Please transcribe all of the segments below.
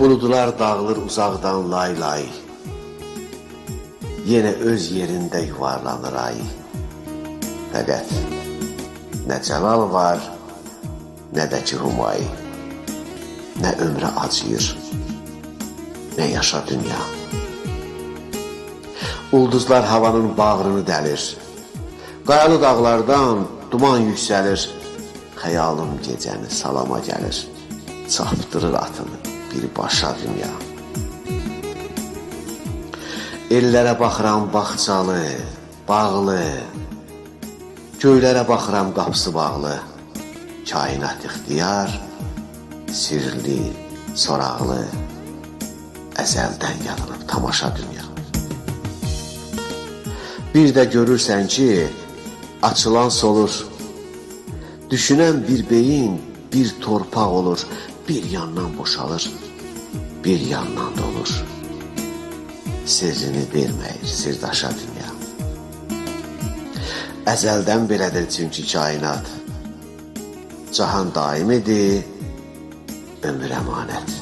Buludlar dağılır uzaqdan lay lay. Yenə öz yerində yuvarlanır ay. Fəqət nə cəlal var, nə də ki humay. Nə ömrə acıyır, nə yaşa dünya. Ulduzlar havanın bağrını dəlir. Qayalı dağlardan duman yüksəlir. Xəyalım gecəni salama gəlir. Çapdırır atını bir başa dünya. Ellərə baxıram bağçalı, bağlı. Göylərə baxıram qapısı bağlı. Kainat ixtiyar, sirli, soraqlı. Əzəldən yaranıb tamaşa dünya. Bir də görürsən ki, açılan solur. Düşünən bir beyin bir torpaq olur, bir yandan boşalır, bir yandan dolur. Sirrini verməyir sirdaşa dünya. Əzəldən belədir çünki kainat. Cahan daimidir, ömür əmanət.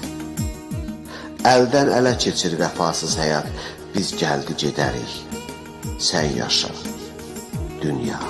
Əldən ələ keçir vəfasız həyat, biz gəldi gedərik. Sən yaşa, dünya.